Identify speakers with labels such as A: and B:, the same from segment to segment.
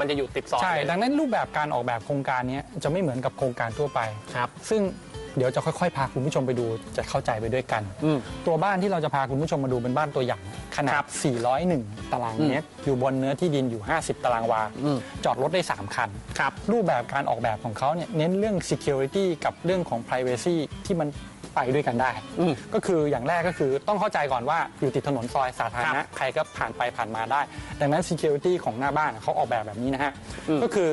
A: มันจะอยู่ติดซอย
B: ใช่
A: เลย
B: ดังนั้นรูปแบบการออกแบบโครงการเนี้ยจะไม่เหมือนกับโครงการทั่วไป
A: ครับ
B: ซึ่งเดี๋ยวจะค่อยๆ พาคุณผู้ชมไปดูจะเข้าใจไปด้วยกัน
A: อืม
B: ตัวบ้านที่เราจะพาคุณผู้ชมมาดูเป็นบ้านตัวอย่าง ขนา
A: ครั
B: ด
A: บ
B: 401 ตารางเมตร อยู่บนเนื้อที่ดินอยู่ 50 ตารางวา
A: อืม
B: จอดรถได้ 3 คัน
A: ครับ
B: รูปแบบการออกแบบของเขาเนี่ยเน้นเรื่อง security กับเรื่องของ privacy ที่มัน ไปด้วยกันได้
A: อืม
B: ก็คืออย่างแรกก็คือต้องเข้าใจก่อนว่าอยู่ติดถนนซอยสาธาร
A: ครั
B: ณะ
A: บ
B: ใครก็ผ่านไปผ่านมาได้ ดังนั้น security ของหน้าบ้านเขาออกแบบแบบนี้นะฮะ
A: อืม
B: ก็คือ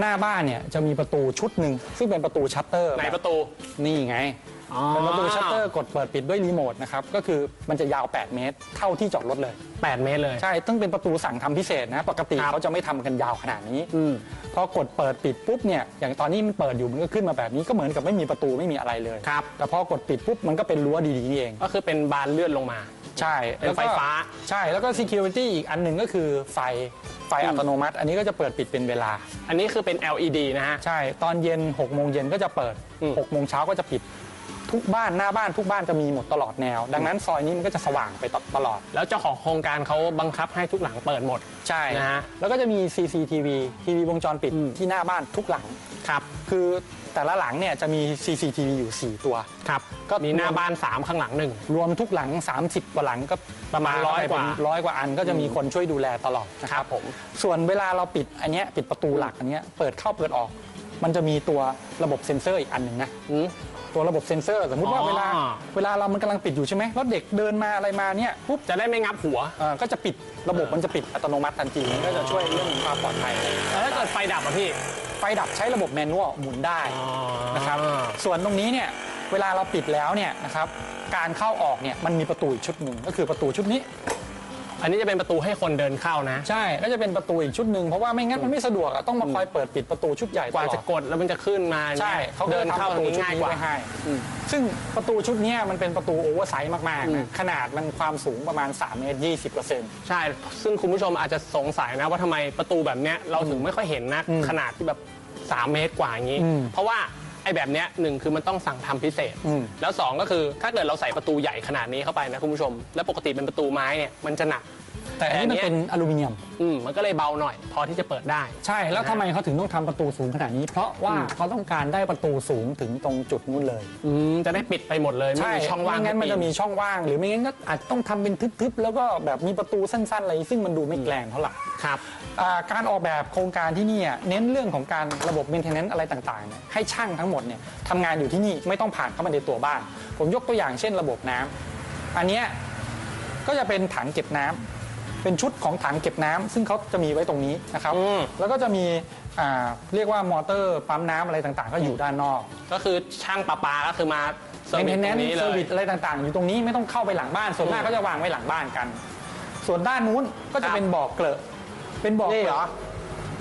B: หน้าบ้านเนี่ยจะมีประตูชุดหนึ่งซึ่งเป็นประตูชัตเตอร์
A: ในประตู
B: นี่ไง เป็นประตูชัตเตอร์กดเปิดปิดด้วยรีโมทนะครับก็คือมันจะยาว 8 เมตรเท่าที่จอดรถเลย
A: 8 เมตรเลย
B: ใช่ต้องเป็นประตูสั่งทำพิเศษนะปกติ
A: ครับ
B: เขาจะไม่ทำกันยาวขนาดนี้
A: อืม
B: พอกดเปิดปิดปุ๊บเนี่ยอย่างตอนนี้มันเปิดอยู่มันก็ขึ้นมาแบบนี้ก็เหมือนกับไม่มีประตูไม่มีอะไรเลย
A: ครับ
B: แต่พอกดปิดปุ๊บมันก็เป็นรั้วดีๆนี่เอง
A: ก็คือเป็นบานเลื่อนลงมา
B: ใช่
A: เป็น
B: แล้วก็
A: ไฟฟ้า
B: ใช่แล้วก็ security อีกอันหนึ่งก็คือไฟไฟอัตโนมัติ อันนี้ก็จะเปิดปิดเป็นเวลา
A: อันนี้คือเป็น LED นะฮะ
B: ใช่ ตอนเย็น6โมงเย็นก็จะเปิด
A: อืม
B: 6โมงเช้าก็จะปิด ทุกบ้านหน้าบ้านทุกบ้านจะมีหมดตลอดแนว ดังนั้นซอยนี้มันก็จะสว่างไปตลอด
A: แล้วเจ้าของโครงการเขาบังคับให้ทุกหลังเปิดหมด
B: ใช่
A: นะฮะ
B: แล้วก็จะมี CCTV ทีวีวงจรปิด
A: อืม
B: ที่หน้าบ้านทุกหลัง
A: ครับ
B: คือแต่ละหลังเนี่ยจะมี CCTV อยู่ 4 ตัว
A: ครับ
B: ก็
A: มีหน้าบ้าน 3 ข้างหลังหนึ่ง
B: รวมทุกหลัง 30 กว่าหลังก็
A: ประมาณร้อยกว่า
B: ร้อยกว่าอันก็จะมีคนช่วยดูแลตลอดนะค
A: ครั
B: รั
A: บบผม
B: ส่วนเวลาเราปิดอันเนี้ยปิดประตูหลักอันเนี้ยเปิดเข้าเปิดออก มันจะมีตัวระบบเซ็นเซอร์อีกอันหนึ่งนะ
A: อืม
B: ตัวระบบเซ็นเซอร์ สมมุติว่า
A: อ๋อ
B: เวลาเวลาเรามันกำลังปิดอยู่ใช่ไหมแล้วเด็กเดินมาอะไรมาเนี่ยปุ๊บ
A: จะได้ไม่งับหัว
B: เอ่อก็จะปิดระบบมันจะปิดอัตโนมัติทันทีมันก็จะช่วยเรื่องความปลอดภัย
A: แล้วถ้าเกิดไฟดับอะพี่
B: ไฟดับใช้ระบบแมนนวลหมุนได้
A: อ๋อ
B: นะครับส่วนตรงนี้เนี่ยเวลาเราปิดแล้วเนี่ยนะครับการเข้าออกเนี่ยมันมีประตูอีกชุดหนึ่งก็คือประตูชุดนี้
A: อันนี้จะเป็นประตูให้คนเดินเข้านะ
B: ใช่ก็จะเป็นประตูอีกชุดหนึ่งเพราะว่าไม่งั้นมันไม่สะดวกอะต้องมาคอยเปิดปิดประตูชุดใหญ่
A: กว่า
B: ตลอ
A: จะ
B: ด
A: กดแล้วมันจะขึ้นมา
B: ใช่
A: นี่ย
B: เขาก็
A: เดิ
B: เดิ
A: น
B: น
A: เข้า
B: เข้า
A: ต
B: ป
A: รง
B: ระตู
A: นี้
B: ชุด
A: ง่าย
B: นี้
A: กว่า
B: ไว้ให้
A: อืม
B: ซึ่งประตูชุดเนี้ยมันเป็นประตูโอเวอร์ไซส์มาก
A: อื
B: ๆ
A: ม
B: นะขนาดมันความสูงประมาณ3เมตร20เปอร์เซ็นต์
A: ใช่ ซึ่งคุณผู้ชมอาจจะสงสัยนะว่าทำไมประตูแบบเนี้ยเราถึงไม่ค่อยเห็นนะ
B: อืม
A: ขนาดที่แบบ 3 เมตรกว่าอย่างนี้
B: อืม
A: เพราะว่า ไอ้แบบเนี้ยหนึ่งคือมันต้องสั่งทำพิเศษ
B: อืม
A: แล้วสองก็คือถ้าเกิดเราใส่ประตูใหญ่ขนาดนี้เข้าไปนะคุณผู้ชม แล้วปกติเป็นประตูไม้เนี่ยมันจะหนัก
B: แต่อันนี้มัน
A: แต่อันเนี้ย
B: เป็นอลูมิเนียม
A: อืมมันก็เลยเบาหน่อย พอที่จะเปิดได้
B: ใช่แล้วทำไมเขาถึงต้องทำประตูสูงขนาดนี้ เพราะว่า
A: อืม
B: เขาต้องการได้ประตูสูงถึงตรงจุดนู้นเลย
A: อืมจะได้ปิดไปหมดเลยไม่
B: ใช่
A: มีช่องว่าง
B: ไม่งั้นมัน
A: ให้
B: จะ
A: ปี
B: มีช่องว่าง หรือไม่งั้นก็อาจจะต้องทำเป็นทึบๆแล้วก็แบบมีประตูสั้นๆอะไรซึ่งมันดูไม่แกลงเท่าไหร่
A: ครับ
B: อ่าการออกแบบโครงการที่นี่อะเน้นเรื่องของการระบบ maintenance อะไรต่างๆเนี่ยให้ช่างทั้งหมดเนี่ยทำงานอยู่ที่นี่ไม่ต้องผ่านเข้ามาในตัวบ้าน ผมยกตัวอย่างเช่นระบบน้ำอันเนี้ยก็จะเป็นถังเก็บน้ำเป็นชุดของถังเก็บน้ำซึ่งเขาจะมีไว้ตรงนี้นะครับ
A: อืม
B: แล้วก็จะมีอ่าเรียกว่ามอเตอร์ปั๊มน้ำอะไรต่างๆ ก็อยู่ด้านนอก
A: ก็คือช่างประปาก็คือมาเซอร์
B: เม
A: วิส
B: นเทน
A: ต
B: แน
A: ร
B: น
A: งนี้
B: ซ์
A: เล
B: เซอร์
A: ย
B: วิสอะไรต่างๆ อยู่ตรงนี้ไม่ต้องเข้าไปหลังบ้าน ส่วนมาก
A: อืม
B: ก็จะวางไว้หลังบ้านกัน ส่วนด้านนู้นก็
A: ค
B: จะ
A: รับ
B: เป็นบ่อเกลอะ เป็นบ่อ
A: นี่
B: เก
A: เหร
B: ล
A: อ
B: อะ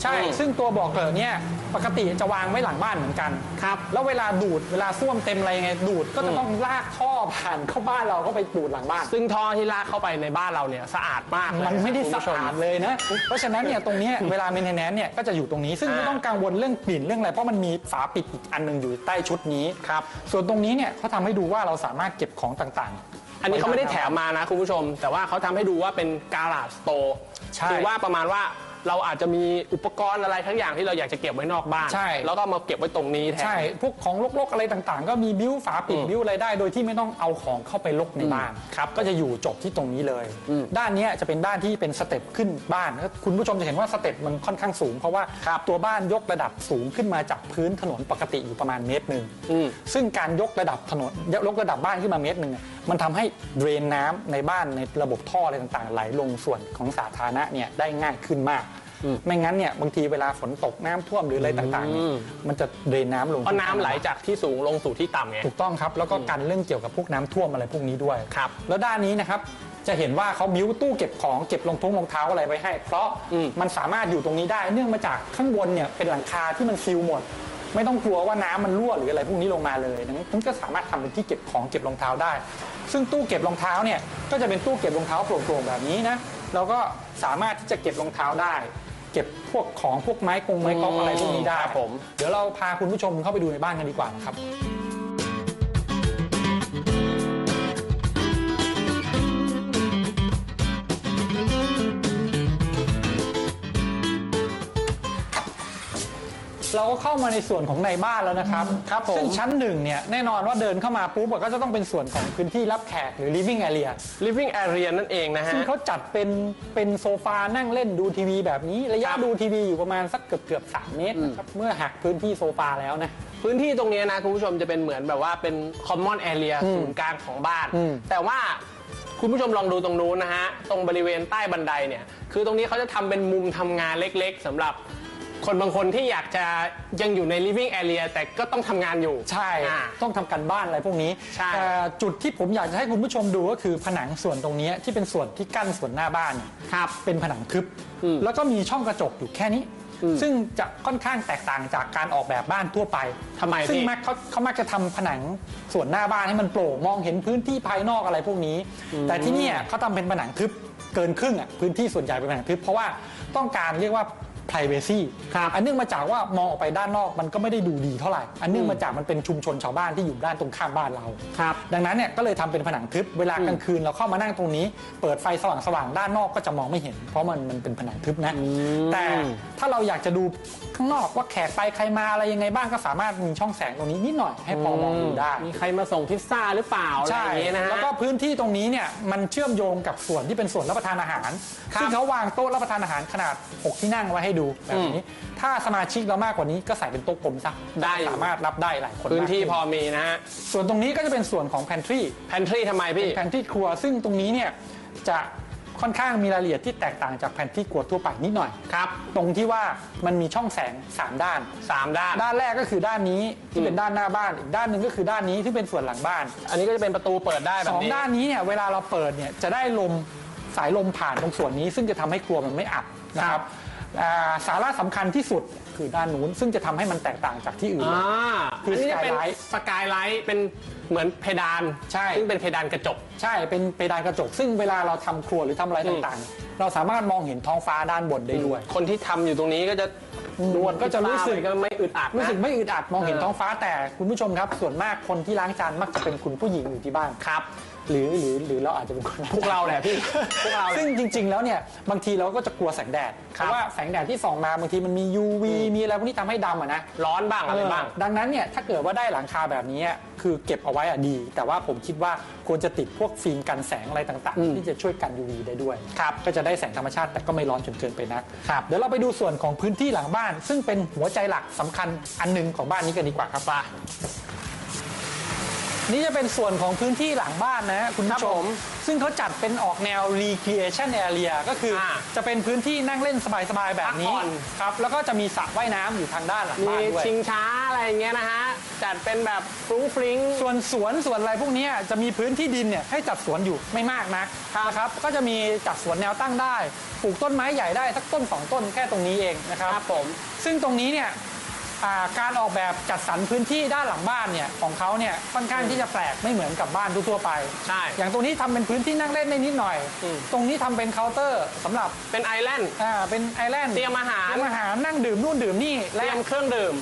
B: ใช่
A: อืม
B: ซึ่งตัวบ่อเกลอะเนี่ยปกติจะวางไว้หลังบ้านเหมือนกัน
A: ครับ
B: แล้วเวลาดูดเวลาส้วมเต็มอะไรไงดูดก็จะต้องลากท่อผ่านเข้าบ้านเราก็ไปดูดหลังบ้าน
A: ซึ่งท่อที่ลากเข้าไปในบ้านเราเนี่ยสะอาดมากเลย
B: มันไม่ได้
A: คุณ
B: สะ
A: ผู้ชม
B: อาดเลยนะ เพราะฉะนั้นเนี่ยตรงเนี้ยเวลาเมนเทนแนนเนี่ยก็จะอยู่ตรงนี้ ซึ่งไม่
A: อ่า
B: ต้องกังวลเรื่องกลิ่นเรื่องอะไร เพราะมันมีฝาปิดอีกอันหนึงอยู่ใต้ชุดนี้
A: ครับ
B: ส่วนตรงนี้เนี่ยเขาทำให้ดูว่าเราสามารถเก็บของต่างๆ
A: อันนี้เขาไม่ได้แถมมานะคุณผู้ชม แต่ว่าเขาทำให้ดูว่าเป็นการา g สโตร์
B: ใช่
A: คือว่าประมาณว่าเราอาจจะมีอุปกรณ์อะไรทั้งอย่างที่เราอยากจะเก็บไว้นอกบ้าน
B: ใช่
A: แล้วก็มาเก็บไว้ตรงนี้แทน
B: ใช่ พวกของลกๆอะไรต่างๆ ก็มีบิ้วฝาปิด
A: อืม
B: บิ้วอะไรได้ โดยที่ไม่ต้องเอาของเข้าไปลกในบ้านครับก็จะอยู่จบที่ตรงนี้เลย
A: อืม
B: ด้านเนี้ยจะเป็นด้านที่เป็นสเต็ปขึ้นบ้านแล้วคุณผู้ชมจะเห็นว่าสเต็ปมันค่อนข้างสูง เพราะว่าตัวบ้านยกระดับสูงขึ้นมาจากพื้นถนนปกติอยู่ประมาณเมตรหนึ่ง
A: อืม
B: ซึ่งการยกระดับถนนยกระดับบ้านขึ้นมาเมตรหนึ่งเนี่ยมันทำให้เดรนน้ำในบ้านในระบบท่ออะไรต่างๆ ไหลลงส่วนของสาธารณะเนี่ยได้ง่ายขึ้นมาก ไม่งั้นเนี่ยบางทีเวลาฝนตกน้ำท่วมหรืออะไรต่างๆเนี่ย
A: อืม
B: มันจะเดรนน้ำลง
A: เพราะน้ำไหลจากที่สูงลงสู่ที่ต่ำไง
B: ถูกต้องครับ แล้วก็กันเรื่องเกี่ยวกับพวกน้ำท่วมอะไรพวกนี้ด้วย
A: ครับ
B: แล้วด้านนี้นะครับจะเห็นว่าเขามิ้วตู้เก็บของเก็บรองท้องรองเท้าอะไรไว้ให้ เพราะ
A: อืม
B: มันสามารถอยู่ตรงนี้ได้เนื่องมาจากข้างบนเนี่ยเป็นหลังคาที่มันซีลหมด ไม่ต้องกลัวว่าน้ำมันรั่วหรืออะไรพวกนี้ลงมาเลยดังนั้นคุณก็สามารถทำเป็นที่เก็บของเก็บรองเท้าได้ ซึ่งตู้เก็บรองเท้าเนี่ยก็จะเป็นตู้เก็บรองเท้าโปร่งๆแบบนี้นะเราก็สามารถที่จะเก็บรองเท้าได้ เก็บพวกของพวกไม้กงไม้กองอะไรพวกนี้ได้
A: ครับผม
B: เดี๋ยวเราพาคุณผู้ชมเข้าไปดูในบ้านกันดีกว่านะครับ เราก็เข้ามาในส่วนของในบ้านแล้วนะครับ
A: ครับผม
B: ซึ่งชั้นหนึ่งเนี่ยแน่นอนว่าเดินเข้ามาปุ๊บก็จะต้องเป็นส่วนของพื้นที่รับแขกหรือ living area
A: living area นั่นเองนะฮะ
B: ซึ่งเขาจัดเป็นเป็นโซฟานั่งเล่นดูทีวีแบบนี้ระยะ
A: ครับ
B: ดูทีวีอยู่ประมาณสักเกือบเกือบๆสามเมตรนะครับเมื่อหักพื้นที่โซฟาแล้วนะ
A: พื้นที่ตรงเนี้ยนะคุณผู้ชมจะเป็นเหมือนแบบว่าเป็น common area
B: อืม
A: ศูนย์กลางของบ้าน
B: อืม
A: แต่ว่าคุณผู้ชมลองดูตรงนู้นนะฮะ ตรงบริเวณใต้บันไดเนี่ย คือตรงนี้เขาจะทำเป็นมุมทำงานเล็กๆสำหรับ คนบางคนที่อยากจะยังอยู่ใน living area แต่ก็ต้องทำงานอยู่
B: ใช่
A: อ่า
B: ต้องทำการบ้านอะไรพวกนี้
A: ใช่
B: แต่จุดที่ผมอยากจะให้คุณผู้ชมดูก็คือผนังส่วนตรงนี้ที่เป็นส่วนที่กั้นส่วนหน้าบ้านเนี่ย
A: ครับ
B: เป็นผนังทึบ
A: อืม
B: แล้วก็มีช่องกระจกอยู่แค่นี้
A: อืม
B: ซึ่งจะค่อนข้างแตกต่างจากการออกแบบบ้านทั่วไป
A: ทำไม
B: ซึ่ง
A: พี่
B: มักเขาเขามักจะทำผนังส่วนหน้าบ้านให้มันโปร่งมองเห็นพื้นที่ภายนอกอะไรพวกนี้ แต่ที่เนี่ยเขาทำเป็นผนังทึบเกินครึ่งอะพื้นที่ส่วนใหญ่เป็นผนังทึบเพราะว่าต้องการเรียกว่า privacy
A: ครับ
B: อันเนื่องมาจากว่ามองออกไปด้านนอกมันก็ไม่ได้ดูดีเท่าไหร่ อันเนื่องมาจากมันเป็นชุมชนชาวบ้านที่อยู่ด้านตรงข้ามบ้านเรา
A: ครับ
B: ดังนั้นเนี่ยก็เลยทำเป็นผนังทึบเวลากลางคืนเราเข้ามานั่งตรงนี้ เปิดไฟสว่างๆด้านนอกก็จะมองไม่เห็น เพราะมันมันเป็นผนังทึบนะแต่ถ้าเราอยากจะดูข้างนอกว่าแขกไปใครมาอะไรยังไงบ้างก็สามารถมีช่องแสงตรงนี้นิดหน่อยให้พอมองดูได้
A: มีใครมาส่งพิซซ่าหรือเปล่าอะไร
B: ใช่
A: อย่างเงี้ยนะฮะ
B: แล้วก็พื้นที่ตรงนี้เนี่ยมันเชื่อมโยงกับส่วนที่เป็นส่วนรับประทานอาหาร
A: ครับ
B: ซึ่งเขาวางโต๊ะรับประทานอาหารขนาด 6 ที่นั่งไว้ให้ดูแบบนี้ ถ้าสมาชิกเรามากกว่านี้ก็ใส่เป็นโต๊ะกลมซะ
A: ได้อยู่
B: สามารถรับได้หลายคน
A: พื้นที่
B: มาก
A: พ
B: ขึ้
A: อมีนะฮะ
B: ส่วนตรงนี้ก็จะเป็นส่วนของ pantry
A: pantry ทำไมพี่
B: pantry ครัวซึ่งตรงนี้เนี่ยจะค่อนข้างมีรายละเอียดที่แตกต่างจาก pantry ครัวทั่วไปนิดหน่อย
A: ครับ
B: ตรงที่ว่ามันมีช่องแสง 3 ด้าน
A: สามด้าน
B: ด้านแรกก็คือด้านนี้ที่เป็นด้านหน้าบ้านอีกด้านหนึ่งก็คือด้านนี้ที่เป็นส่วนหลังบ้าน
A: อันนี้ก็จะเป็นประตูเปิดได้แบ
B: ส
A: บ
B: อง
A: นี้
B: ด้านนี้เนี่ยเวลาเราเปิดเนี่ยจะได้ลมสายลมผ่านตรงส่วนนี้ ซึ่งจะทำให้ครัวมันไม่อับนะครับอ่า สาระสำคัญที่สุดคือด้านนู้น ซึ่งจะทำให้มันแตกต่างจากที่อื่น
A: อ่า
B: คือ
A: อันนี้จะเป็น
B: skylight
A: สกายไลท์เป็นเหมือนเพดาน
B: ใช่
A: ซึ่งเป็นเพดานกระจก
B: ใช่ เป็นเพดานกระจก ซึ่งเวลาเราทำครัวหรือทำอะไรต่างๆ เราสามารถมองเห็นท้องฟ้าด้านบนได้ด้วย
A: คนที่ทำอยู่ตรงนี้ก็จะนวด
B: ก็จะรู้สึก
A: ก็ไม่อึดอัดนะ
B: รู้สึกไม่อึดอัดมองเห็น
A: เออ
B: ท้องฟ้าแต่คุณผู้ชมครับ ส่วนมากคนที่ล้างจานมักจะเป็นคุณผู้หญิงอยู่ที่บ้าน
A: ครับ
B: หรือหรือหรือเราอาจจะเป็นคนล้ง
A: พวกเราแหละพี่ พวกเราแหละ
B: ซึ่งจริง ๆ แล้วเนี่ยบางทีเราก็จะกลัวแสงแดดเพ
A: ครับ
B: ราะว่าแสงแดดที่ส่องมาบางทีมันมี UV มีอะไรพวกนี้ทำให้ดำอะนะ
A: ร้อนบ้างอะไรบ้าง
B: เออดังนั้นเนี่ยถ้าเกิดว่าได้หลังคาแบบนี้คือเก็บเอาไว้อะดี แต่ว่าผมคิดว่าควรจะติดพวกฟิล์มกันแสงอะไรต่าง
A: อืม
B: ๆที่จะช่วยกัน UV ได้ด้วย
A: ครับ
B: ก็จะได้แสงธรรมชาติแต่ก็ไม่ร้อนจนเกินไปนัก
A: ครับ
B: เดี๋ยวเราไปดูส่วนของพื้นที่หลังบ้าน ซึ่งเป็นหัวใจหลักสำคัญอันหนึงของบ้านนี้กันดีกว่าครับ
A: ป่ะ
B: นี่จะเป็นส่วนของพื้นที่หลังบ้านนะฮะคุณ
A: ครับ
B: ผู้ช
A: ผมม
B: ซึ่งเขาจัดเป็นออกแนว recreation area ก็คืออาจะเป็นพื้นที่นั่งเล่นสบาย ๆ แบบนี้
A: พักผ่อน
B: ครับ แล้วก็จะมีสระว่ายน้ำอยู่ทางด้านหลัง
A: มี
B: บ้านด้วย
A: ชิงช้าอะไรอย่างเงี้ยนะฮะ จัดเป็นแบบฟรุ้งฟริ้ง
B: ส่วนสวนส่วนอะไรพวกนี้จะมีพื้นที่ดินเนี่ยให้จัดสวนอยู่ไม่มากนักนะครับก็จะมีจัดสวนแนวตั้งได้ ปลูกต้นไม้ใหญ่ได้สักต้นสองต้นแค่ตรงนี้เองนะครับ
A: ครับผม
B: ซึ่งตรงนี้เนี่ย อ่าการออกแบบจัดสรรพื้นที่ด้านหลังบ้านเนี่ยของเขาเนี่ยค่อนข้างที่จะแปลกไม่เหมือนกับบ้านทั่วๆไป
A: ใช่
B: อย่างตรงนี้ทำเป็นพื้นที่นั่งเล่นได้นิดหน่อย
A: อืม
B: ตรงนี้ทำเป็นเคาน์เตอร์สำหรับ
A: เป็นไอแลนด์
B: อ่าเป็นไอแลนด์
A: เตรียมอาหาร
B: เตรียมอาหารนั่งดื่มนู่นดื่มนี่
A: เตรียมเครื่องดื่ม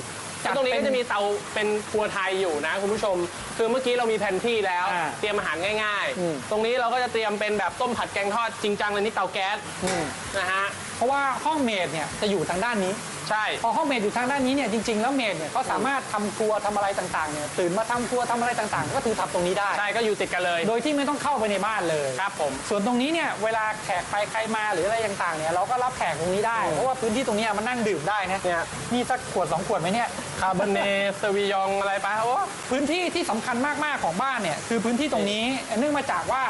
B: จัด
A: แล้วตรงนี้
B: เป็น
A: ก็จะมีเตาเป็นครัวไทยอยู่นะคุณผู้ชม คือเมื่อกี้เรามีแผนที่แล้ว
B: อ่า
A: เตรียมอาหารง่าย
B: อืม
A: ๆ ตรงนี้เราก็จะเตรียมเป็นแบบต้มผัดแกงทอดจริงจังเลยนี่เตาแก๊ส
B: อืม
A: นะฮะ
B: เพราะว่าห้องเมดเนี่ยจะอยู่ทางด้านนี้
A: ใช่
B: พอห้องเมดอยู่ทางด้านนี้เนี่ยจริงๆแล้วเมดเนี่ยเขาสามารถทำครัวทำอะไรต่างๆเนี่ยตื่นมาทำครัวทำอะไรต่างๆ ก็คือทำตรงนี้ได้
A: ใช่ก็อยู่ติดกันเลย
B: โดยที่ไม่ต้องเข้าไปในบ้านเลย
A: ครับผม
B: ส่วนตรงนี้เนี่ยเวลาแขกไปใครมาหรืออะไรต่างๆเนี่ยเราก็รับแขกตรงนี้ได้ เพราะว่าพื้นที่ตรงเนี้ยมันนั่งดื่มได้นะ
A: เนี่ย
B: มีสักขวดสองขวดไหมเนี่ย
A: คาร์บอนเนสวียองอะไรไปะโอ้
B: พื้นที่ที่สำคัญมากๆของบ้านเนี่ยคือพื้นที่ตรงนี้เนื่องมาจากว่า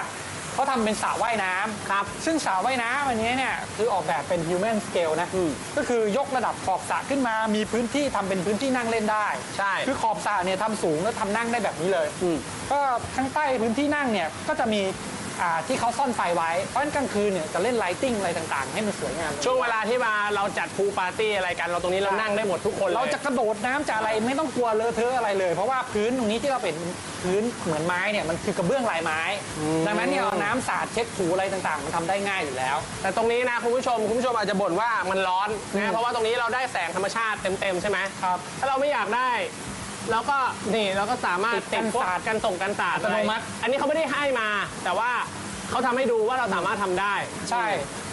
B: เขาทำเป็นสระว่ายน้ำ
A: ครับ
B: ซึ่งสระว่ายน้ำอันนี้เนี่ยคือออกแบบเป็น human scale นะ
A: อืม
B: ก็คือยกระดับขอบสระขึ้นมา มีพื้นที่ทำเป็นพื้นที่นั่งเล่นได้
A: ใช่
B: คือขอบสระเนี่ยทำสูงแล้วทำนั่งได้แบบนี้เลย
A: อืม
B: ก็ข้างใต้พื้นที่นั่งเนี่ยก็จะมีอ่า ที่เขาซ่อนไฟไว้ เพราะฉะนั้นกลางคืนเนี่ยจะเล่นไลติงอะไรต่างๆ ให้มันสวยงาม
A: ช่วงเวลาที่มาเราจัดพูลปาร์ตี้อะไรกัน เราตรงนี้เรานั่งได้หมดทุกคนเลย
B: เราจะกระโดดน้ำจะอะไรไม่ต้องกลัวเลอะเทอะอะไรเลย เพราะว่าพื้นตรงนี้ที่เราเป็นพื้นเหมือนไม้เนี่ยมันคือกระเบื้องลายไม้ ดังนั้นเนี่ยเอาน้ำสาดเช็ดถูอะไรต่างๆ มันทำได้ง่ายอยู่แล้ว
A: แต่ตรงนี้นะคุณผู้ชมคุณผู้ชมอาจจะบ่นว่ามันร้อน
B: อืม
A: นะเพราะว่าตรงนี้เราได้แสงธรรมชาติเต็มๆใช่ไหม
B: ครับ
A: ถ้าเราไม่อยากได้ เราก็นี่เราก็สามารถ
B: ติดกัน
A: พว
B: สาด
A: กันส่งกันสาด
B: อัตโนมัติ
A: อันนี้เขาไม่ได้ให้มา แต่ว่าเขาทำให้ดูว่าเราสามารถทำได้
B: ใช่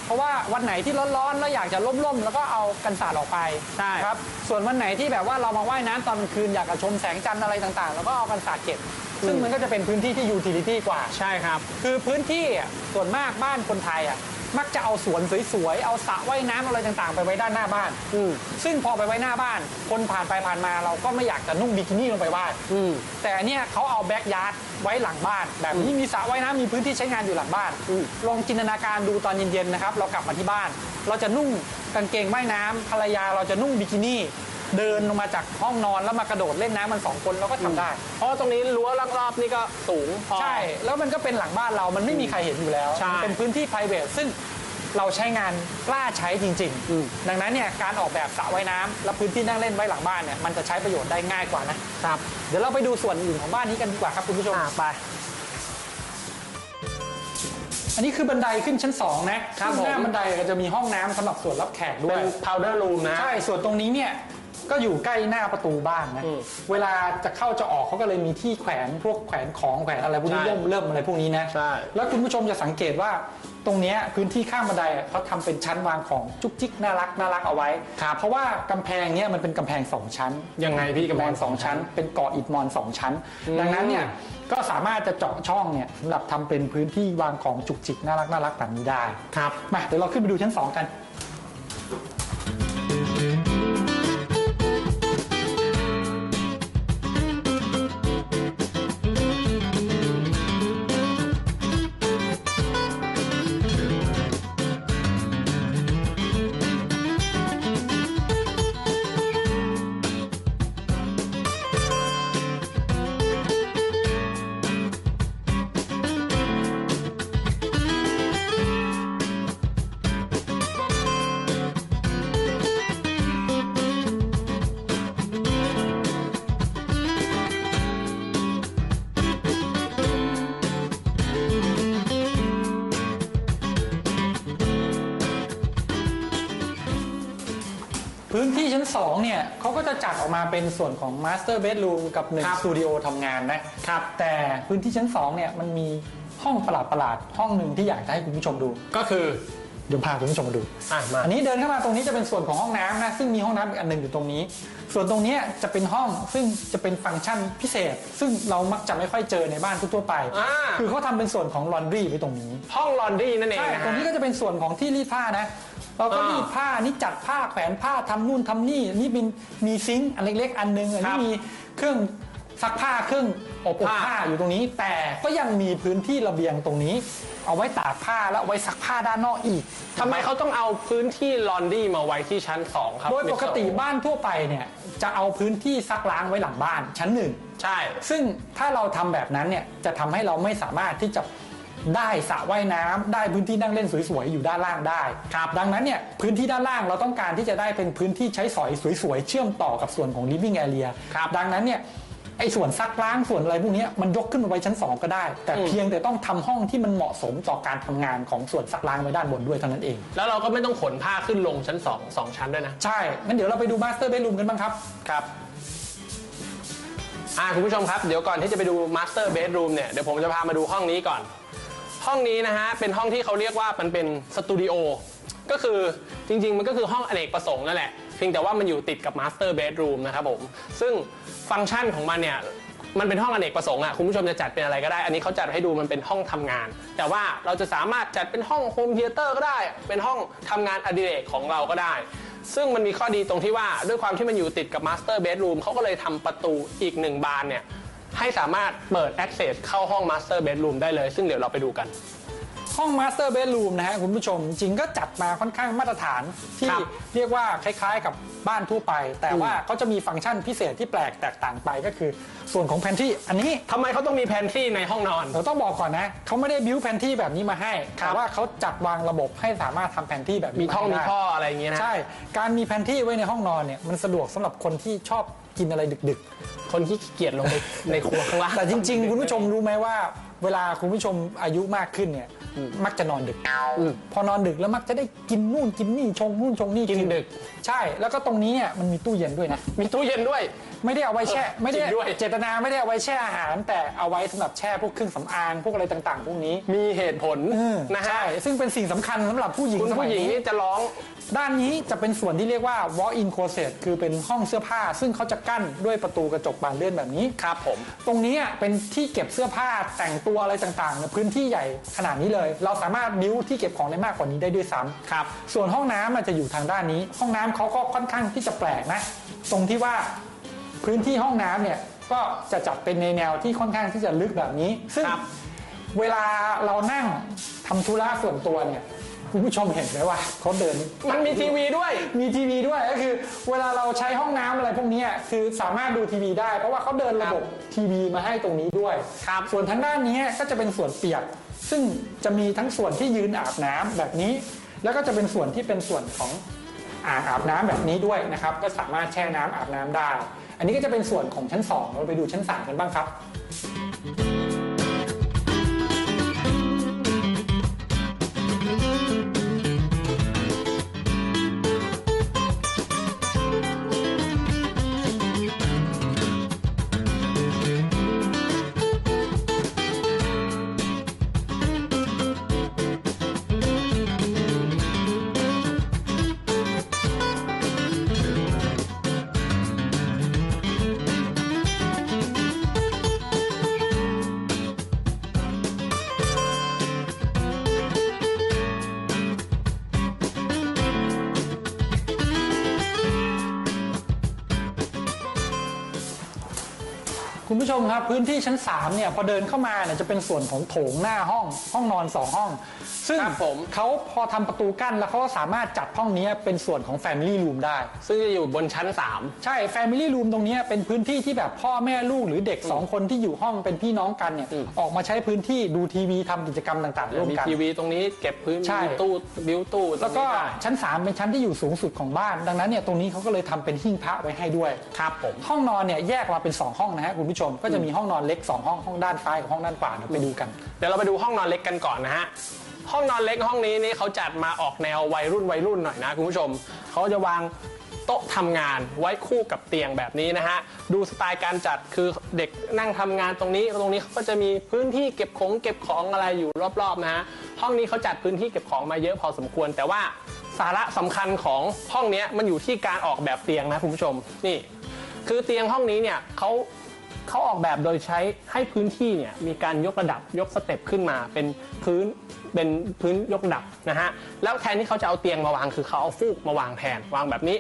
B: เพราะว่าวันไหนที่ร้อนๆแล้วอยากจะร่มๆแล้วก็เอากันสาดออกไป
A: ใช่
B: ครับ ส่วนวันไหนที่แบบว่าเรามาว่ายน้ำตอนกลางคืนอยากจะชมแสงจันทร์อะไรต่างๆ แล้วก็เอากันสาดเก็บ ซึ่งมันก็จะเป็นพื้นที่ที่ยูทิลิตี้กว่า
A: ใช่ครับ
B: คือพื้นที่อะส่วนมากบ้านคนไทยอะ มักจะเอาสวนสวยๆ เอาสระว่ายน้ำอะไรต่างๆ ไปไว้ด้านหน้าบ้าน
A: อืม
B: ซึ่งพอไปไว้หน้าบ้าน คนผ่านไปผ่านมาเราก็ไม่อยากจะนุ่งบิกินี่ลงไปว่าย
A: อืม
B: แต่อันเนี่ยเขาเอาแบ็กยาร์ดไว้หลังบ้าน แบบนี้มีสระว่ายน้ำมีพื้นที่ใช้งานอยู่หลังบ้าน
A: อืม
B: ลองจินตนาการดูตอนเย็นๆนะครับ เรากลับมาที่บ้าน เราจะนุ่งกางเกงว่ายน้ำภรรยาเราจะนุ่งบิกินี่ เดินลงมาจากห้องนอนแล้วมากระโดดเล่นน้ำมันสองคนเราก็ทำได้
A: เพราะตรงนี้รั้วรอบๆนี่ก็สูงพอ
B: ใช่ แล้วมันก็เป็นหลังบ้านเรา มันไม่มีใครเห็นอยู่แล้ว
A: ใช่
B: มันเป็นพื้นที่ p r i v a t ซึ่งเราใช้งานกล้าใช้จริง
A: อืม
B: ๆ ดังนั้นเนี่ยการออกแบบสระว่ายน้ำและพื้นที่นั่งเล่นไว้หลังบ้านเนี่ยมันจะใช้ประโยชน์ได้ง่ายกว่านะ
A: ครับ
B: เดี๋ยวเราไปดูส่วนอื่นของบ้านนี้กันดีกว่าครับคุณผู้ชม
A: อ่าไป
B: อันนี้คือบันไดขึ้นชั้น 2 นะครับซึ่งหน้า
A: ผม
B: บันไดก็จะมีห้องน้ำสำหรับส่วนรับแขกด้ว
A: เป็
B: ย
A: น powder room นะ
B: ใช่ ส่วนตรงนี้เนี่ย ก็อยู่ใกล้หน้าประตูบ้านนะ
A: อืม
B: เวลาจะเข้าจะออกเขาก็เลยมีที่แขวนพวกแขวนของแขวนอะไรพวกนี้
A: ใช่
B: ร่มเริ่มอะไรพวกนี้นะ
A: ใช่
B: แล้วคุณผู้ชมจะสังเกตว่าตรงเนี้ยพื้นที่ข้างบันไดอะเขาทำเป็นชั้นวางของจุกจิกน่ารักน่ารักเอาไว้
A: ครับ
B: เพราะว่ากำแพงเนี้ยมันเป็นกำแพงสองชั้น
A: ยังไงพี่กำ
B: ม
A: แพ
B: องนสองชั้น เป็นเกาะอิฐมอนสองชั้น ดังนั้นเนี่ยก็สามารถจะเจาะช่องเนี่ยสำหรับทำเป็นพื้นที่วางของจุกจิกน่ารักน่ารักแบบนี้ได้
A: ครับ
B: มาเดี๋ยวเราขึ้นไปดูชั้น 2 กัน 2เนี่ยเขาก็จะจัดออกมาเป็นส่วนของ Master Bedroom กับหนึ่ง
A: ครับ
B: สตูดิโอทำงานนะครับ แต่พื้นที่ชั้น 2 เนี่ยมันมีห้องประหลาดๆห้องหนึ่งที่อยากจะให้คุณผู้ชมดู
A: ก็คือ
B: เดี๋ยวพาคุณผู้ชมมาดู
A: อะมา
B: อันนี้เดินเข้ามาตรงนี้จะเป็นส่วนของห้องน้ำนะซึ่งมีห้องน้ำอีกอันหนึ่งอยู่ตรงนี้ ส่วนตรงเนี้ยจะเป็นห้องซึ่งจะเป็นฟังก์ชันพิเศษ ซึ่งเรามักจะไม่ค่อยเจอในบ้านทั่วๆไป
A: อ่า
B: คือเขาทำเป็นส่วนของลอนดรีไว้ตรงนี้
A: ห้องลอนดรีนั่นเอง
B: ใช่
A: นะ
B: ตรงนี้ก็จะเป็นส่วนของที่รีดผ้านะ เราก็
A: อ่า
B: รีดผ้านี่จัดผ้าแขวนผ้าทำนู่นทำนี่นี่มีมีซิงค์อันเล็กๆ อันนึงอัน
A: ครั
B: นี้
A: บ
B: มีเครื่องซักผ้าเครื่องอบอบ
A: ผ้า
B: ผ้าอยู่ตรงนี้ แต่ก็ยังมีพื้นที่ระเบียงตรงนี้ เอาไว้ตากผ้าแล้วเอาไว้ซักผ้าด้านนอกอีก
A: ทำไมเขาต้องเอาพื้นที่ลอนดรีมาไว้ที่ชั้น 2 ครับ
B: โดยปกติ
A: มิสเตอร์
B: บ้านทั่วไปเนี่ยจะเอาพื้นที่ซักล้างไว้หลังบ้านชั้นหนึ่ง
A: ใช่
B: ซึ่งถ้าเราทำแบบนั้นเนี่ยจะทำให้เราไม่สามารถที่จะ ได้สระว่ายน้ำได้พื้นที่นั่งเล่นสวยๆอยู่ด้านล่างได้
A: ครับ
B: ดังนั้นเนี่ยพื้นที่ด้านล่างเราต้องการที่จะได้เป็นพื้นที่ใช้สอยสวยๆเชื่อมต่อกับส่วนของ living area
A: ครับ
B: ดังนั้นเนี่ยไอ้ส่วนซักล้างส่วนอะไรพวกเนี้ยมันยกขึ้นมาไว้ชั้น 2 ก็ได้ แต่
A: อืม
B: เพียงแต่ต้องทำห้องที่มันเหมาะสมต่อการทำงานของส่วนซักล้างไว้ด้านบนด้วยเท่านั้นเอง
A: แล้วเราก็ไม่ต้องขนผ้าขึ้นลงชั้น 2 2 ชั้นด้วยนะ
B: ใช่งั้นเดี๋ยวเราไปดู master bedroom กันบ้างครับ
A: ครับอ่าคุณผู้ชมครับ เดี๋ยวก่อนที่จะไปดู Master Bedroom เนี่ยเดี๋ยวผมจะพามาดูห้องนี้ก่อน ห้องนี้นะฮะเป็นห้องที่เขาเรียกว่ามันเป็นสตูดิโอก็คือจริง ๆ มันก็คือห้องอเนกประสงค์นั่นแหละเพียงแต่ว่ามันอยู่ติดกับ Master Bedroom นะครับผมซึ่งฟังก์ชันของมันเนี่ยมันเป็นห้องอเนกประสงค์อะคุณผู้ชมจะจัดเป็นอะไรก็ได้ อันนี้เขาจัดให้ดูมันเป็นห้องทำงาน แต่ว่าเราจะสามารถจัดเป็นห้องโฮมเทเตอร์ก็ได้ เป็นห้องทำงานอดิเรกของเราก็ได้ ซึ่งมันมีข้อดีตรงที่ว่าด้วยความที่มันอยู่ติดกับ Master Bedroom เขาก็เลยทำประตูอีกหนึ่งบานเนี่ย ให้สามารถเปิด Access เข้าห้อง Master Bedroom ได้เลย ซึ่งเดี๋ยวเราไปดูกัน
B: ห้อง Master Bedroom นะฮะคุณผู้ชม จริงก็จัดมาค่อนข้างมาตรฐานที่
A: ครับ
B: เรียกว่าคล้ายๆกับบ้านทั่วไป แต่ว่าเขาจะมีฟังก์ชันพิเศษที่แปลกแตกต่างไปก็คือ ส่วนของแพนที่อันนี้
A: ทำไมเขาต้องมีแพนทรีในห้องนอน
B: เราต้องบอกก่อนนะเขาไม่ได้บิวแพนที่แบบนี้มาให้
A: ครับ
B: แต่ว่าเขาจัดวางระบบให้สามารถทำแพนที่แบบนี้
A: มีท่องามี
B: ให้ได้
A: ท่ออะไรอย่างเงี้ยนะ
B: ใช่ การมีแพนที่ไว้ในห้องนอนเนี่ยมันสะดวกสำหรับคนที่ชอบกินอะไรดึก
A: คนที่ขี้เกียจลงไปในครัวข้างล่าง
B: ๆ แต่จริง ๆ คุณผู้ชมรู้ไหมว่า เวลาคุณผู้ชมอายุมากขึ้นเนี่ย มักจะนอนดึก
A: อืม
B: พอนอนดึกแล้วมักจะได้กินนู่นกินนี่ชงนู่นชงนี่
A: กินดึก
B: ใช่แล้วก็ตรงนี้เนี่ยมันมีตู้เย็นด้วยนะ
A: มีตู้เย็นด้วย
B: ไม่ได้เอาไว้แช่ไม่ได้
A: จริงด้วย
B: เจตนาไม่ได้เอาไว้แช่อาหาร แต่เอาไว้สำหรับแช่พวกเครื่องสำอางพวกอะไรต่างๆ พวกนี้
A: มีเหตุผลนะฮะ
B: ใช่ซึ่งเป็นสิ่งสำคัญสำหรับผู้หญิง
A: คุณ
B: สมั
A: ผู้
B: ย
A: หญิง
B: นี้
A: นี่จะร้อง
B: ด้านนี้จะเป็นส่วนที่เรียกว่า walk-in closet คือเป็นห้องเสื้อผ้า ซึ่งเขาจะกั้นด้วยประตูกระจกบานเลื่อนแบบนี้
A: ครับผม
B: ตรงนี้อะเป็นที่เก็บเสื้อผ้าแต่งตัวอะไรต่างๆในพื้นที่ใหญ่ขนาดนี้เลย เราสามารถบิ้วที่เก็บของได้มากกว่านี้ได้ด้วยซ้ำ
A: ครับ
B: ส่วนห้องน้ำมันจะอยู่ทางด้านนี้ ห้องน้ำเขาก็ค่อนข้างที่จะแปลกนะ ตรงที่ว่า พื้นที่ห้องน้ำเนี่ยก็จะจัดเป็นในแนวที่ค่อนข้างที่จะลึกแบบนี้ ซึ่ง
A: ครับ
B: เวลาเรานั่งทำธุระส่วนตัวเนี่ยคุณผู้ชมเห็นไหมว่าเขาเดิน
A: มันมีทีวีด้วย
B: มีทีวีด้วยก็คือ เวลาเราใช้ห้องน้ำอะไรพวกนี้คือสามารถดูทีวีได้ เพราะว่าเขาเดินระบบทีวีมาให้ตรงนี้ด้วย
A: ครับ
B: ส่วนทางด้านนี้ก็จะเป็นส่วนเปียก ซึ่งจะมีทั้งส่วนที่ยืนอาบน้ำแบบนี้ แล้วก็จะเป็นส่วนที่เป็นส่วนของอ่างอาบน้ำแบบนี้ด้วยนะครับ ก็สามารถแช่น้ำอาบน้ำได้ อันนี้ก็จะเป็นส่วนของชั้น 2 เราไปดูชั้น 3 กันบ้างครับ คุณผู้ชมครับพื้นที่ชั้น3เนี่ยพอเดินเข้ามาเนี่ยจะเป็นส่วนของโถงหน้าห้องห้องนอน 2 ห้อง ซึ่ง
A: ครับผม
B: เขาพอทำประตูกั้นแล้วเขาก็สามารถจัดห้องนี้เป็นส่วนของ Family Room ได้
A: ซึ่งจะอยู่บนชั้น
B: ใช่ Family Room ตรงเนี้ยเป็นพื้นที่ที่แบบพ่อแม่ลูกหรือเด็ก 2 คนที่อยู่ห้องเป็นพี่น้องกันเนี่ย
A: อืม
B: ออกมาใช้พื้นที่ดูทีวีทำกิจกรรมต่างๆร่ว
A: 3
B: ม
A: มี
B: กัน
A: ทีวีตรงนี้เก็บพื้น
B: ใช่
A: มีตู้บิวตู้
B: แล้วก็
A: ตรงนี้ได้
B: ชั้น 3 เป็นชั้นที่อยู่สูงสุดของบ้าน ดังนั้นเนี่ยตรงนี้เขาก็เลยทำเป็นหิ้งพระไว้ให้ด้วย
A: ครับผม
B: ห้องนอนเนี่ยแยกมาเป็น 2 ห้องนะฮะคุณผู้ชมก็จะมีห้องนอนเล็ก 2 ห้องห้องด้านซ้ายกับห้องด้านขวาเดี๋ยวไปดูกัน
A: เดี๋ยวเราไปดูห้องนอนเล็กกันก่อนนะฮะห้องนอนเล็กห้องนี้นี่เขาจัดมาออกแนววัยรุ่นวัยรุ่นหน่อยนะคุณผู้ชมเขาจะวางโต๊ะทำงานไว้คู่กับเตียงแบบนี้นะฮะดูสไตล์การจัดคือเด็กนั่งทำงานตรงนี้ตรงนี้เขาก็จะมีพื้นที่เก็บของเก็บของอะไรอยู่รอบๆนะฮะห้องนี้เขาจัดพื้นที่เก็บของมาเยอะพอสมควร แต่ว่าสาระสำคัญของห้องนี้มันอยู่ที่การออกแบบเตียงนะคุณผู้ชมนี่ คือเตียงห้องนี้เนี่ยเขา เขาออกแบบโดยใช้ให้พื้นที่เนี่ยมีการยกระดับยกสเต็ปขึ้นมาเป็นพื้นเป็นพื้นยกดับนะฮะแล้วแทนที่เขาจะเอาเตียงมาวางคือเขาเอาฟูกมาวางแทนวางแบบนี้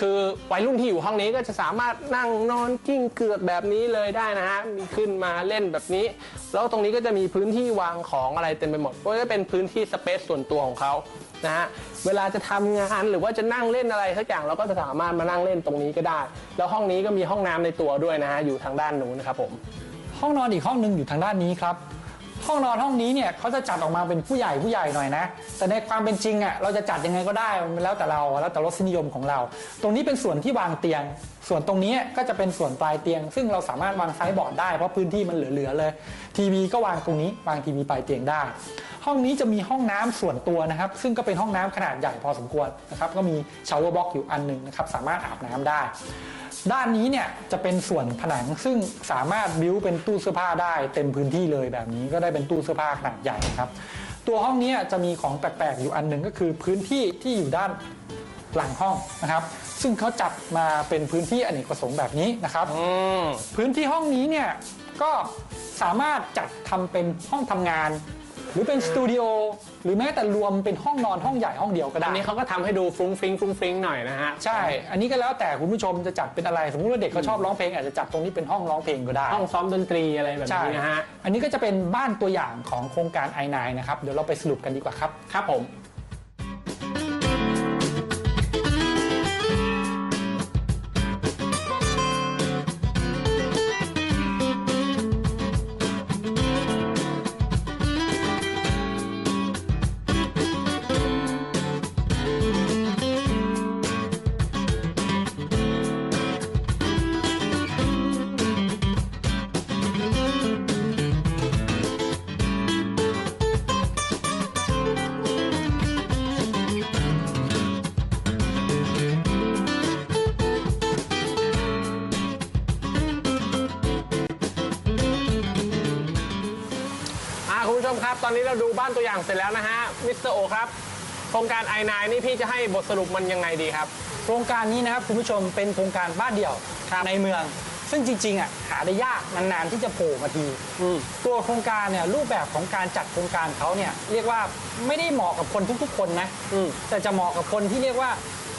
A: คือวัยรุ่นที่อยู่ห้องนี้ก็จะสามารถนั่งนอนกิ้งเกือกแบบนี้เลยได้นะฮะมีขึ้นมาเล่นแบบนี้ แล้วตรงนี้ก็จะมีพื้นที่วางของอะไรเต็มไปหมดก็จะเป็นพื้นที่สเปซส่วนตัวของเขานะฮะเวลาจะทำงานหรือว่าจะนั่งเล่นอะไรสักอย่างเราก็จะสามารถมานั่งเล่นตรงนี้ก็ได้ แล้วห้องนี้ก็มีห้องน้ำในตัวด้วยนะฮะอยู่ทางด้านนู้นนะครับผม
B: ห้องนอนอีกห้องหนึ่งอยู่ทางด้านนี้ครับ ห้องนอนห้องนี้เนี่ยเขาจะจัดออกมาเป็นผู้ใหญ่ผู้ใหญ่หน่อยนะ แต่ในความเป็นจริงอะเราจะจัดยังไงก็ได้มันแล้วแต่เราแล้วแต่รสนิยมของเรา ตรงนี้เป็นส่วนที่วางเตียง ส่วนตรงนี้ก็จะเป็นส่วนปลายเตียง ซึ่งเราสามารถวางไซส์บอร์ดได้เพราะพื้นที่มันเหลือๆเลย ทีวีก็วางตรงนี้วางทีวีปลายเตียงได้ ห้องนี้จะมีห้องน้ำส่วนตัวนะครับ ซึ่งก็เป็นห้องน้ำขนาดใหญ่พอสมควรนะครับก็มีชาวเวอร์บ็อกอยู่อันหนึ่งนะครับสามารถอาบน้ำได้ ด้านนี้เนี่ยจะเป็นส่วนผนังซึ่งสามารถบิ้วเป็นตู้เสื้อผ้าได้เต็มพื้นที่เลยแบบนี้ก็ได้เป็นตู้เสื้อผ้าขนาดใหญ่ครับ ตัวห้องนี้จะมีของแปลกๆอยู่อันหนึ่งก็คือพื้นที่ที่อยู่ด้านหลังห้องนะครับ ซึ่งเขาจัดมาเป็นพื้นที่อเนกประสงค์แบบนี้นะครับ
A: อืม
B: พื้นที่ห้องนี้เนี่ยก็สามารถจัดทำเป็นห้องทำงาน หรือเป็นสตูดิโอหรือแม้แต่รวมเป็นห้องนอนห้องใหญ่ห้องเดียวก็ได้อั
A: นนี้เขาก็ทำให้ดูฟรุ้งฟริ้งฟรุ้งฟริ้งหน่อยนะฮะ
B: ใช่ อันนี้ก็แล้วแต่คุณผู้ชมจะจัดเป็นอะไร สมมติว่าเด็กเขาชอบร้องเพลงอาจจะจัดตรงนี้เป็นห้องร้องเพลงก็ได้
A: ห้องซ้อมดนตรีอะไรแบบ
B: ใช่
A: นี้นะฮะ
B: อันนี้ก็จะเป็นบ้านตัวอย่างของโครงการ i9 นะครับ เดี๋ยวเราไปสรุปกันดีกว่าครับ
A: ครับผมาดูบ้านตัวอย่างเสร็จแล้วนะฮะมิสเตอร์โอครับโครงการ i9 นี่พี่จะให้บทสรุปมันยังไงดีครับ
B: โครงการนี้นะครับคุณผู้ชมเป็นโครงการบ้านเดี่ยวในเมือง ซึ่งจริงๆอะหาได้ยากนานๆที่จะโผล่มาที
A: อืม
B: ตัวโครงการเนี่ยรูปแบบของการจัดโครงการเขาเนี่ยเรียกว่าไม่ได้เหมาะกับคนทุกๆ คนนะ
A: อืม
B: แต่จะเหมาะกับคนที่เรียกว่า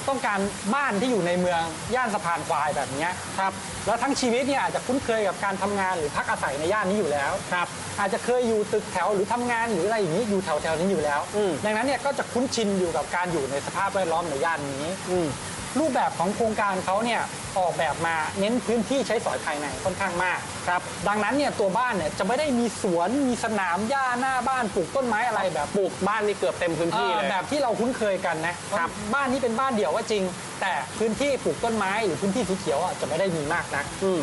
B: ต้องการบ้านที่อยู่ในเมืองย่านสะพานควายแบบเนี้ย
A: ครับ
B: แล้วทั้งชีวิตเนี่ยอาจจะคุ้นเคยกับการทำงานหรือพักอาศัยในย่านนี้อยู่แล้ว
A: ครับ
B: อาจจะเคยอยู่ตึกแถวหรือทำงานหรืออะไรอย่างนี้อยู่แถวๆนี้อยู่แล้ว
A: อืม
B: ดังนั้นเนี่ยก็จะคุ้นชินอยู่กับการอยู่ในสภาพแวดล้อมในย่านนี้
A: อืม
B: รูปแบบของโครงการเขาเนี่ยออกแบบมาเน้นพื้นที่ใช้สอยภายในค่อนข้างมากครับดังนั้นเนี่ยตัวบ้านเนี่ยจะไม่ได้มีสวนมีสนามหญ้าหน้าบ้านปลูกต้นไม้อะไรแบบ
A: ปลูกบ้านนี่เกือบเต็มพื้นที่
B: เอ่
A: เล
B: อยแบบที่เราคุ้นเคยกันนะครับบ้านนี้เป็นบ้านเดี่ยวว่าจริง แต่พื้นที่ปลูกต้นไม้หรือพื้นที่สีเขียวอะจะไม่ได้มีมากนัก
A: อืม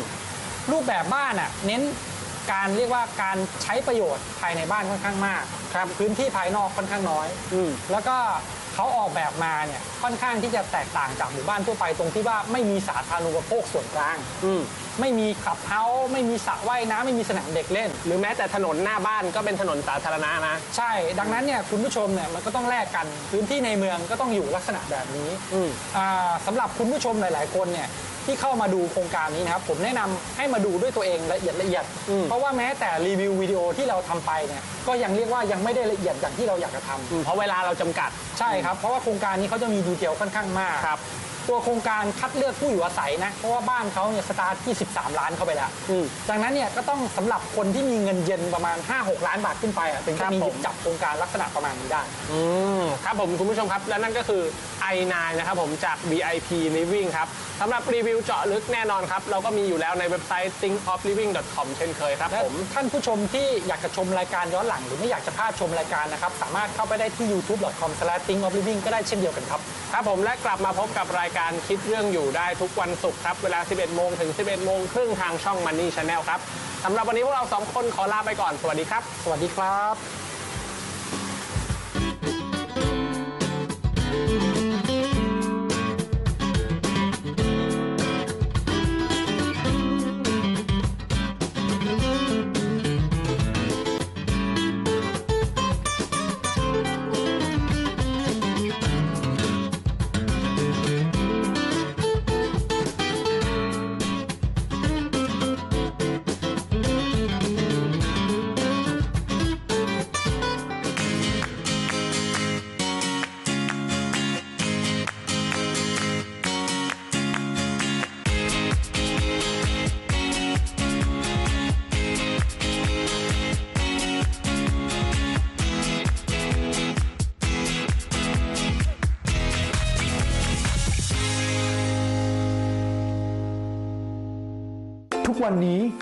B: รูปแบบบ้านอะเน้นการเรียกว่าการใช้ประโยชน์ภายในบ้านค่อนข้างมากครับพื้นที่ภายนอกค่อนข้างน้อย
A: อืม
B: แล้วก็เขาออกแบบมาเนี่ยค่อนข้างที่จะแตกต่างจากหมู่บ้านทั่วไปตรงที่ว่าไม่มีสาธารณูปโภคส่วนกลาง
A: อืม
B: ไม่มีขับเฮาส์ไม่มีสระว่ายน้ำไม่มีสนามเด็กเล่น
A: หรือแม้แต่ถนนหน้าบ้านก็เป็นถนนสาธารณะนะ
B: ใช่ดังนั้นเนี่ยคุณผู้ชมเนี่ยมันก็ต้องแลกกันพื้นที่ในเมืองก็ต้องอยู่ลักษณะแบบนี้
A: อืม
B: อ่าสำหรับคุณผู้ชมหลาย ๆ คนเนี่ยที่เข้ามาดูโครงการนี้นะครับผมแนะนำให้มาดูด้วยตัวเองละเอียดละเอียด
A: อืม
B: เพราะว่าแม้แต่รีวิววิดีโอที่เราทำไปเนี่ยก็ยังเรียกว่ายังไม่ได้ละเอียดอย่างที่เราอยากจะทำ
A: อืมเพราะเวลาเราจำกัด
B: ใช่ครับ เพราะว่าโครงการนี้เขาจะมีดีเทลค่อนข้างมาก
A: ครับ
B: ตัวโครงการคัดเลือกผู้อยู่อาศัยนะ เพราะว่าบ้านเขาเนี่ยสตาร์ทที่ 13 ล้านเข้าไปแล้ว
A: อืม
B: ดังนั้นเนี่ยก็ต้องสำหรับคนที่มีเงินเย็นประมาณ 5-6 ล้านบาทขึ้นไปอะถึง
A: ครั
B: จะ
A: บ
B: มี
A: ผม
B: หยิบจับโครงการลักษณะประมาณนี้ได้
A: อืมครับผมคุณผู้ชมครับ และนั่นก็คือ i9 นะครับผมจาก VIP Living ครับสำหรับรีวิวเจาะลึกแน่นอนครับ เราก็มีอยู่แล้วในเว็บไซต์ thinkofliving.com เช่นเคยครับ
B: และ
A: ผม
B: ท่านผู้ชมที่อยากจะชมรายการย้อนหลัง หรือไม่อยากจะพลาดชมรายการนะครับ สามารถเข้าไปได้ที่ youtube.com/thinkofliving ก็ได้เช่นเดียวกันครับ
A: ครับผมและกลับมาพบกับรายการคิดเรื่องอยู่ได้ทุกวันศุกร์ครับ เวลา 11 โมงถึง 11 โมงครึ่งทางช่อง Money Channel ครับสำหรับวันนี้พวกเราสองคนขอลาไปก่อน สวัสดีครับ
B: สวัสดีครับ
C: วันนี้